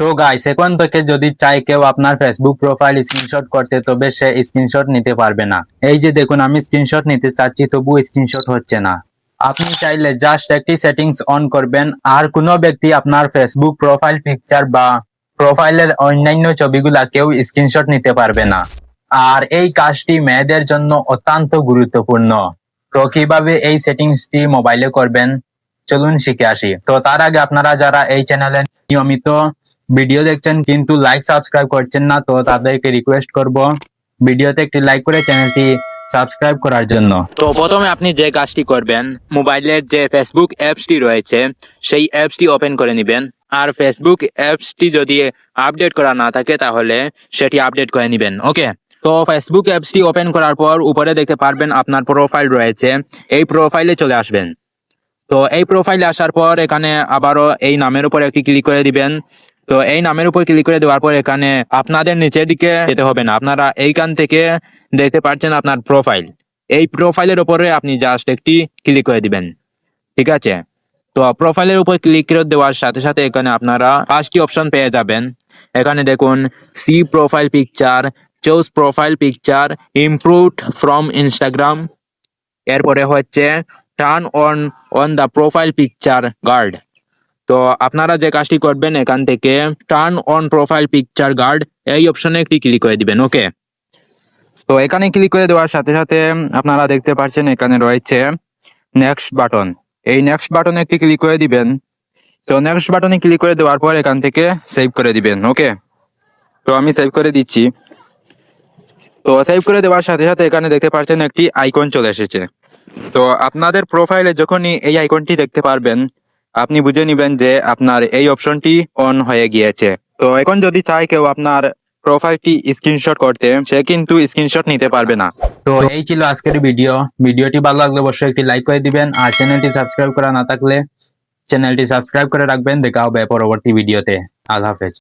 তো গাইস এখন থেকে যদি চাই কেউ আপনার ফেসবুক প্রোফাইল স্ক্রিনশট করতে, তবে সে স্ক্রিনশট নিতে পারবে না। এই যে দেখুন, আমি স্ক্রিনশট নিতে চাচ্ছি, তবু স্ক্রিনশট হচ্ছে না। আপনি চাইলে জাস্ট একটি সেটিংস অন করবেন, আর কোনো ব্যক্তি আপনার ফেসবুক প্রোফাইল পিকচার বা প্রোফাইলের অন্যান্য ছবিগুলা কেউ স্ক্রিনশট নিতে পারবে না। আর এই কাজটি মেয়েদের জন্য অত্যন্ত গুরুত্বপূর্ণ। তো কীভাবে এই সেটিংসটি মোবাইলে করবেন? চলুন শিখে আসি। তো তার আগে আপনারা যারা এই চ্যানেলে নিয়মিত ভিডিও দেখছেন কিন্তু লাইক সাবস্ক্রাইব করছেন না, তো তাদেরকে রিকোয়েস্ট করব ভিডিওতে একটি লাইক করে চ্যানেলটি সাবস্ক্রাইব করার জন্য। তো প্রথমে আপনি যে কাজটি করবেন, মোবাইলের যে ফেসবুক অ্যাপসটি রয়েছে, সেই অ্যাপসটি ওপেন করে নেবেন। আর ফেসবুক অ্যাপসটি যদি আপডেট করা না থাকে, তাহলে সেটি আপডেট করে নেবেন, ওকে? তো ফেসবুক অ্যাপসটি ওপেন করার পর উপরে দেখতে পারবেন আপনার প্রোফাইল রয়েছে, এই প্রোফাইলে চলে আসবেন। তো এই প্রোফাইলে আসার পর এখানে আবারও এই নামের উপর একটি ক্লিক করে দিবেন। তো এই নামের উপর ক্লিক করে দেওয়ার পর এখানে আপনাদের নিচের দিকে যেতে হবে না। আপনারা এইখান থেকে দেখতে পাচ্ছেন আপনার প্রোফাইল এই প্রোফাইলের উপরে আপনি জাস্ট একটি ক্লিক করে দিবেন। ঠিক আছে? তো প্রোফাইলের উপর ক্লিক করে দেওয়ার সাথে সাথে এখানে আপনারা পাঁচটি অপশন পেয়ে যাবেন। এখানে দেখুন see profile picture choose profile picture improved from Instagram এরপরে হচ্ছে turn on on the profile picture guard তো আপনারা যে কাজটি করবেন এখান থেকে turn on profile picture guard এই অপশনে একটি ক্লিক করে দিবেন ওকে তো এখানে ক্লিক করে দেওয়ার সাথে সাথে আপনারা দেখতে পাচ্ছেন এখানে রয়েছে নেক্সট বাটন এই নেক্সট বাটনে একটি ক্লিক করে দিবেন। তো নেক্সট বাটনে ক্লিক করে দেওয়ার পর এখান থেকে সেভ করে দিবেন ওকে তো আমি সেভ করে দিচ্ছি। তো সেভ করে দেওয়ার সাথে সাথে এখানে দেখতে পাচ্ছেন একটি আইকন চলে এসেছে। তো আপনাদের প্রোফাইলে যখনই এই আইকনটি দেখতে পারবেন আপনি বুঝে নেবেন যে আপনার এই অপশনটি অন হয়ে গিয়েছে। তো এখন যদি চাই কেউ আপনার প্রোফাইলটি স্ক্রিনশট করতে, সে কিন্তু স্ক্রিনশট নিতে পারবে না। তো এই ছিল আজকের ভিডিও ভিডিওটি ভালো লাগলে অবশ্যই একটি লাইক করে দিবেন আর চ্যানেলটি সাবস্ক্রাইব করা না থাকলে চ্যানেলটি সাবস্ক্রাইব করে রাখবেন। দেখা হবে পরবর্তী ভিডিওতে আল্লাহ হাফেজ।